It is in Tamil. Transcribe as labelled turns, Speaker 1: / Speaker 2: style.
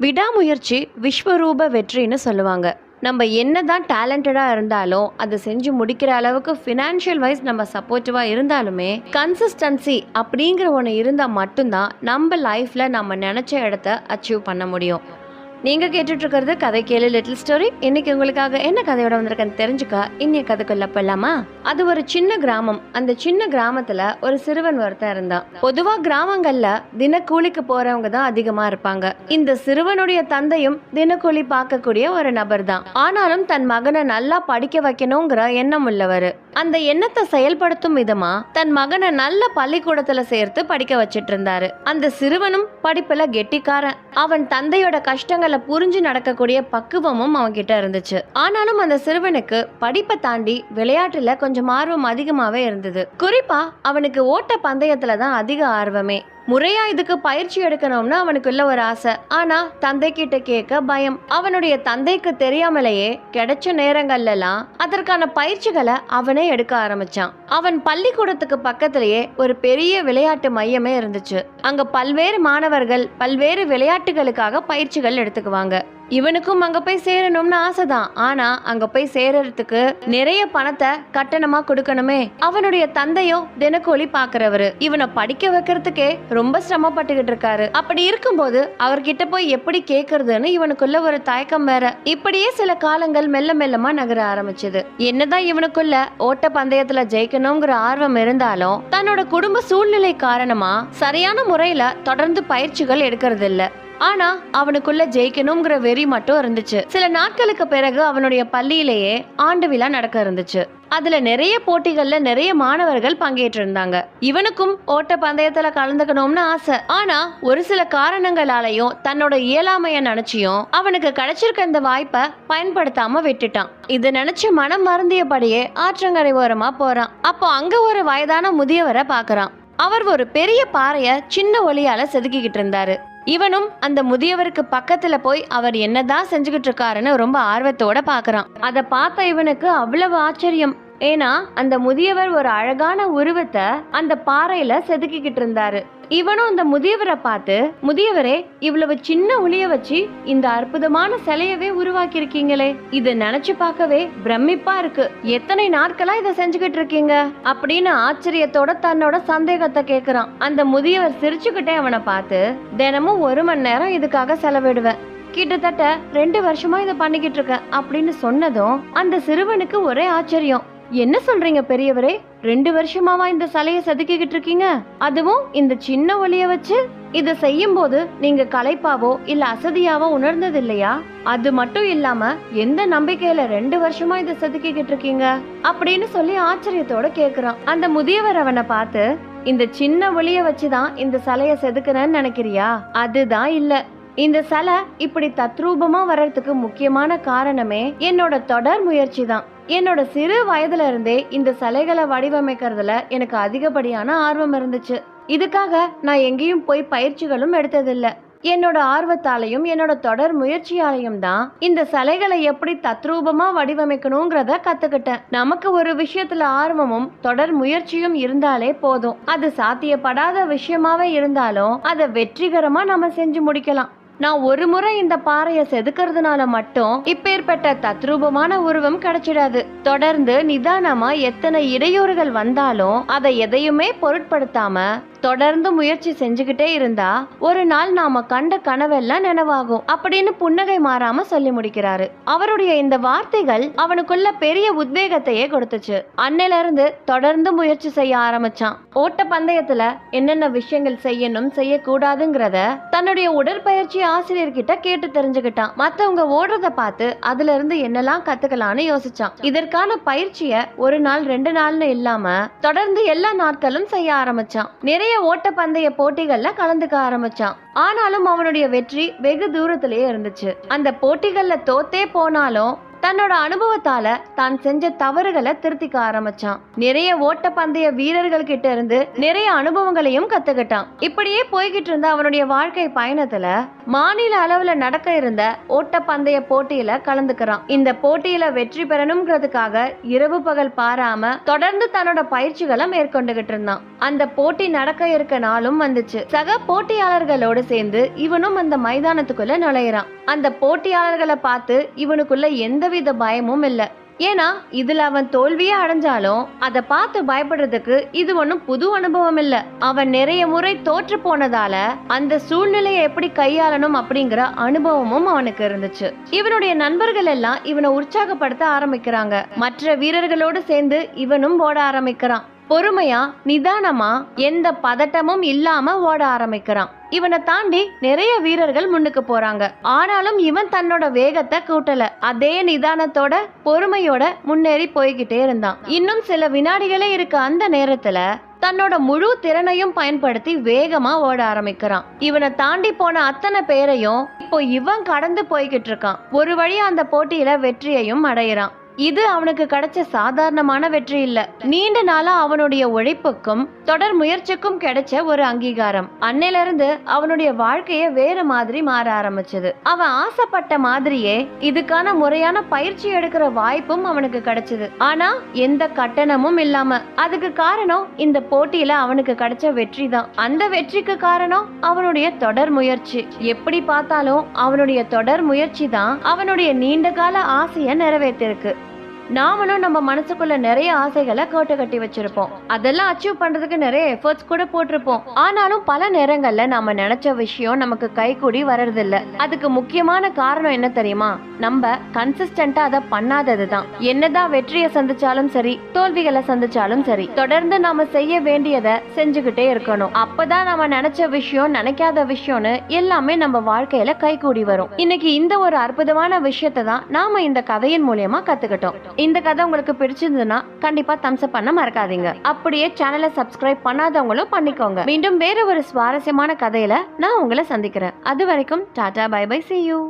Speaker 1: விடாமுயற்சி விஸ்வரூப வெற்றின்னு சொல்லுவாங்க. நம்ம என்ன தான் டேலண்டடாக இருந்தாலும் அதை செஞ்சு முடிக்கிற அளவுக்கு ஃபினான்ஷியல் வைஸ் நம்ம சப்போர்ட்டிவாக இருந்தாலுமே கன்சிஸ்டன்சி அப்படிங்கிற ஒன்று இருந்தால் மட்டும்தான் நம்ம லைஃப்பில் நம்ம நினச்ச இடத்த அச்சீவ் பண்ண முடியும். நீங்கள் கேட்டுட்டு இருக்கிறது கதை கேளு லிட்டில் ஸ்டோரி இன்னைக்கு உங்களுக்காக என்ன கதையோட வந்திருக்கேன்னு தெரிஞ்சுக்க இன்னைய கதைக்குள்ள போலாமா அது ஒரு சின்ன கிராமம். அந்த சின்ன கிராமத்துல ஒரு சிறுவன் ஒருத்தன் இருந்தான். பொதுவா கிராமங்கள்ல தினக்கூலிக்கு போறவங்க தான் அதிகமா இருப்பாங்க. இந்த சிறுவனுடைய தந்தையும் தினக்கூலி பார்க்கக்கூடிய ஒரு நபர் தான் ஆனாலும் தன் மகனை நல்லா படிக்க வைக்கணுங்கிற எண்ணம் உள்ளவர். அந்த எண்ணத்தை செயல்படுத்தும் விதமா தன் மகனை நல்ல பள்ளிக்கூடத்துல சேர்த்து படிக்க வச்சிட்டு இருந்தாரு அந்த சிறுவனும் படிப்புல கெட்டிக்காரன். அவன் தந்தையோட கஷ்டங்களை புரிஞ்சு நடக்கக்கூடிய பக்குவமும் அவன்கிட்ட இருந்துச்சு. ஆனாலும் அந்த சிறுவனுக்கு படிப்பை தாண்டி விளையாட்டுல கொஞ்சம் ஆர்வம் அதிகமாவே இருந்தது. குறிப்பா அவனுக்கு ஓட்ட பந்தயத்துல தான் அதிக ஆர்வமே. முறையா இதுக்கு பயிற்சி எடுக்கணும்னு அவனுக்குள்ள ஒரு ஆசை. ஆனா தந்தை கிட்ட கேட்க பயம். அவனுடைய தந்தைக்கு தெரியாமலேயே கிடைச்ச நேரங்கள்லாம் அதற்கான பயிற்சிகளை அவனே எடுக்க ஆரம்பிச்சான். அவன் பள்ளிக்கூடத்துக்கு பக்கத்திலேயே ஒரு பெரிய விளையாட்டு மையமே இருந்துச்சு. அங்க பல்வேறு மாணவர்கள் பல்வேறு விளையாட்டுகளுக்காக பயிற்சிகள் எடுத்துக்குவாங்க. இவனுக்கும் அங்கே போய் சேரணும்னு ஆசைதான். ஆனா அங்கே போய் சேரறதுக்கு நிறைய பணத்தை கட்டணமா கொடுக்கணுமே. அவனுடைய தந்தையும் தினக்கூலி பாக்குறவரு. இவனை படிக்க வைக்கிறதுக்கே ரொம்ப சிரமப்பட்டுக்கிட்டு இருக்காரு. அப்படி இருக்கும்போது அவர்கிட்ட போய் எப்படி கேக்குறதுன்னு இவனுக்குள்ள ஒரு தயக்கம் வேற. இப்படியே சில காலங்கள் மெல்ல மெல்லமா நகர ஆரம்பிச்சது. என்னதான் இவனுக்குள்ள ஓட்ட பந்தயத்துல ஜெயிக்கணுங்கிற ஆர்வம் இருந்தாலும் தன்னோட குடும்ப சூழ்நிலை காரணமா சரியான முறையில தொடர்ந்து பயிற்சிகள் எடுக்கிறது இல்ல ஆனா அவனுக்குள்ள ஜெயிக்கணுங்கிற வெறி மட்டும் இருந்துச்சு. சில நாட்களுக்கு பிறகு அவனுடைய பள்ளியிலேயே ஆண்டு விழா நடக்க இருந்துச்சு. அதுல நிறைய போட்டிகள்ல நிறைய மாணவர்கள் பங்கேற்று இருந்தாங்க இவனுக்கும் ஓட்ட பந்தயத்துல கலந்துக்கணும்னு ஆசை. ஆனா ஒரு சில காரணங்களாலையும் தன்னோட இயலாமைய நினைச்சியும் அவனுக்கு கிடைச்சிருக்க இந்த வாய்ப்பை பயன்படுத்தாம விட்டுட்டான். இதை நினைச்சு மனம் மருந்தியபடியே ஆற்றங்கரை ஓரமா போறான். அப்போ அங்க ஒரு வயதான முதியவரை பாக்குறான் அவர் ஒரு பெரிய பாறைய சின்ன ஒளியால செதுக்கிக்கிட்டு இருந்தாரு. இவனும் அந்த முதியவருக்கு பக்கத்துல போய் அவர் என்னதான் செஞ்சுக்கிட்டு இருக்காருன்னு ரொம்ப ஆர்வத்தோட பாக்குறான். அதை பார்த்த இவனுக்கு அவ்வளவு ஆச்சரியம். ஏன்னா அந்த முதியவர் ஒரு அழகான உருவத்தை அந்த பாறையில செதுக்கிக்கிட்டு இருந்தாரு. இவனும் அந்த முதியவரை பார்த்து முதியவரே இவ்வளவு சின்ன ஒளிய வச்சு இந்த அற்புதமான சிலையவே உருவாக்கி இருக்கீங்களே இதை நினைச்சு பார்க்கவே பிரமிப்பா இருக்கு. எத்தனை நாட்களா இதை செஞ்சுக்கிட்டு இருக்கீங்க? அப்படின்னு ஆச்சரியத்தோட தன்னோட சந்தேகத்தை கேக்குறான். அந்த முதியவர் சிரிச்சுக்கிட்டே அவனை பார்த்து தினமும் ஒரு மணி நேரம் இதுக்காக செலவிடுவேன். கிட்டத்தட்ட ரெண்டு வருஷமா இதை பண்ணிக்கிட்டு இருக்கேன். அப்படின்னு சொன்னதும் அந்த சிறுவனுக்கு ஒரே ஆச்சரியம். என்ன சொல்றீங்க பெரியவரே? ரெண்டு வருஷமாவா இந்த சிலையை செதுக்கிக்கிட்டு இருக்கீங்க? அதுவும் இந்த சின்ன ஒளிய வச்சு இதை செய்யும் போது நீங்க களைப்பாவோ இல்ல அசதியாவோ உணர்ந்தது இல்லையா அது மட்டும் இல்லாம எந்த நம்பிக்கையில ரெண்டு வருஷமா இதை செதுக்கிக்கிட்டு இருக்கீங்க? அப்படின்னு சொல்லி ஆச்சரியத்தோட கேக்குறான். அந்த முதியவர் அவனை பார்த்து இந்த சின்ன ஒளிய வச்சுதான் இந்த சிலைய செதுக்குறேன்னு நினைக்கிறியா? அதுதான் இல்ல. இந்த சிலை இப்படி தத்ரூபமா வர்றதுக்கு முக்கியமான காரணமே என்னோட தொடர் முயற்சி தான் என்னோட சிறு வயதுல இருந்தே இந்த சிலைகளை வடிவமைக்கிறதுல எனக்கு அதிகப்படியான ஆர்வம் இருந்துச்சு. இதுக்காக நான் எங்கேயும் போய் பயிற்சிகளும் எடுத்ததில்ல. என்னோட ஆர்வத்தாலையும் என்னோட தொடர் முயற்சியாலையும் தான் இந்த சிலைகளை எப்படி தத்ரூபமா வடிவமைக்கணுங்கிறத கத்துக்கிட்டேன். நமக்கு ஒரு விஷயத்துல ஆர்வமும் தொடர் முயற்சியும் இருந்தாலே போதும். அது சாத்தியப்படாத விஷயமாவே இருந்தாலும் அதை வெற்றிகரமா நம்ம செஞ்சு முடிக்கலாம். நான் ஒரு முறை இந்த பாறையை செதுக்கிறதுனால மட்டும் இப்பேற்பட்ட தத்ரூபமான உருவம் கிடைச்சிடாது. தொடர்ந்து நிதானமா எத்தனை இடையூறுகள் வந்தாலும் அதை எதையுமே பொருட்படுத்தாம தொடர்ந்து முயற்சி செஞ்சுக்கிட்டே இருந்தா ஒரு நாள் நாம கண்ட கனவெல்லாம் நினைவாகும் அப்படின்னு புன்னகை மாறாம சொல்லி முடிக்கிறாரு. அவருடைய இந்த வார்த்தைகள் அவனுக்குள்ள பெரிய உத்வேகத்தையே கொடுத்துச்சு. அன்னையில இருந்து தொடர்ந்து முயற்சி செய்ய ஆரம்பிச்சான். ஓட்ட பந்தயத்துல என்னென்ன விஷயங்கள் செய்யணும் செய்யக்கூடாதுங்கிறத தன்னுடைய உடற்பயிற்சி ஆசிரியர்கிட்ட கேட்டு தெரிஞ்சுக்கிட்டான். மத்தவங்க ஓடுறத பார்த்து அதுல இருந்து என்னெல்லாம் கத்துக்கலாம்னு யோசிச்சான். இதற்கான பயிற்சிய ஒரு நாள் ரெண்டு நாள்னு இல்லாம தொடர்ந்து எல்லா நாட்களும் செய்ய ஆரம்பிச்சான். நிறைய ஓட்டப்பந்தய போட்டிகள்ல கலந்துக்க ஆரம்பிச்சான். ஆனாலும் அவனுடைய வெற்றி வெகு தூரத்திலேயே இருந்துச்சு. அந்த போட்டிகள்ல தோத்தே போனாலும் தன்னோட அனுபவத்தால தான் செஞ்ச தவறுகளை திருத்திக்க ஆரம்பிச்சான். நிறைய ஓட்டப்பந்தய வீரர்கள் கிட்ட இருந்து நிறைய அனுபவங்களையும் கத்துக்கிட்டான். இப்படியே போய்கிட்டு இருந்த அவனுடைய வாழ்க்கை பயணத்துல மாநில அளவுல நடக்க இருந்த ஓட்டப்பந்தய போட்டியில கலந்துக்கிறான். இந்த போட்டியில வெற்றி பெறணுங்கிறதுக்காக இரவு பகல் பாராம தொடர்ந்து தன்னோட பயிற்சிகளை மேற்கொண்டுகிட்டு இருந்தான். அந்த போட்டி நடக்க இருக்க நாளும் வந்துச்சு. சக போட்டியாளர்களோடு சேர்ந்து இவனும் அந்த மைதானத்துக்குள்ள நுழையிறான். அந்த போட்டியாளர்களை பார்த்து இவனுக்குள்ள எந்தவித பயமும் இல்லை. ஏன்னா இதுல அவன் தோல்வியே அடைஞ்சாலும் அதை பார்த்து பயப்படுறதுக்கு இது ஒன்றும் புது அனுபவம் இல்ல. அவன் நிறைய முறை தோற்று போனதால அந்த சூழ்நிலையை எப்படி கையாளணும் அப்படிங்கிற அனுபவமும் அவனுக்கு இருந்துச்சு. இவனுடைய நண்பர்கள் எல்லாம் இவனை உற்சாகப்படுத்த ஆரம்பிக்கிறாங்க. மற்ற வீரர்களோடு சேர்ந்து இவனும் ஓட ஆரம்பிக்கிறான். பொறுமையா நிதானமா எந்த பதட்டமும் இல்லாம ஓட ஆரம்பிக்கிறான். இவனை தாண்டி நிறைய வீரர்கள் முன்னுக்கு போறாங்க. ஆனாலும் இவன் தன்னோட வேகத்தை கூட்டல. அதே நிதானத்தோட பொறுமையோட முன்னேறி போய்கிட்டே இருந்தான். இன்னும் சில வினாடிகளே இருக்க அந்த நேரத்துல தன்னோட முழு திறனையும் பயன்படுத்தி வேகமா ஓட ஆரம்பிக்கிறான். இவனை தாண்டி போன அத்தனை பேரையும் இப்போ இவன் கடந்து போய்கிட்டு இருக்கான். ஒரு வழியா அந்த போட்டியில வெற்றியையும் அடையிறான். இது அவனுக்கு கிடைச்ச சாதாரணமான வெற்றி இல்ல. நீண்ட நாளா அவனுடைய உழைப்புக்கும் தொடர் முயற்சிக்கும் கிடைச்ச ஒரு அங்கீகாரம். அன்னையில இருந்து அவனுடைய வாழ்க்கைய வேற மாதிரி மாற ஆரம்பிச்சது. அவன் ஆசைப்பட்ட மாதிரியே இதுக்கான முறையான பயிற்சி எடுக்கிற வாய்ப்பும் அவனுக்கு கிடைச்சது. ஆனா எந்த கட்டணமும் இல்லாம அதுக்கு காரணம் இந்த போட்டியில அவனுக்கு கிடைச்ச வெற்றி தான். அந்த வெற்றிக்கு காரணம் அவனுடைய தொடர் முயற்சி. எப்படி பார்த்தாலும் அவனுடைய தொடர் முயற்சி தான் அவனுடைய நீண்ட கால ஆசைய நிறைவேற்றிருக்கு. நாமளும் நம்ம மனசுக்குள்ள நிறைய ஆசைகளை கோட்டை கட்டி வச்சிருப்போம். அதெல்லாம் அச்சீவ் பண்றதுக்கு நிறைய எஃபர்ட்ஸ் கூட போட்டிருப்போம். ஆனாலும் பல நேரங்கள்ல நாம நினைச்ச விஷயம் நமக்கு கைகூடி வர்றதில்ல. அதுக்கு முக்கியமான காரணம் என்ன தெரியுமா? நம்ம கன்சிஸ்டன்டா அதை பண்ணாதது தான். என்னதான் வெற்றியை சந்திச்சாலும் சரி தோல்விகளை சந்திச்சாலும் சரி தொடர்ந்து நாம செய்ய வேண்டியதை செஞ்சுக்கிட்டே இருக்கணும். அப்பதான் நாம நினைச்ச விஷயம் நினைக்காத விஷயம்னு எல்லாமே நம்ம வாழ்க்கையில கைகூடி வரும். இன்னைக்கு இந்த ஒரு அற்புதமான விஷயத்தை தான் நாம இந்த கதையின் மூலியமா கத்துக்கிட்டோம். இந்த கதை உங்களுக்கு பிடிச்சிருந்ததுன்னா கண்டிப்பா தம்ஸ் அப் பண்ண மறக்காதீங்க. அப்படியே சேனலை சப்ஸ்கிரைப் பண்ணாதவங்களும் பண்ணிக்கோங்க. மீண்டும் வேற ஒரு சுவாரஸ்யமான கதையில நான் உங்களை சந்திக்கிறேன். அது வரைக்கும் tata bye bye see you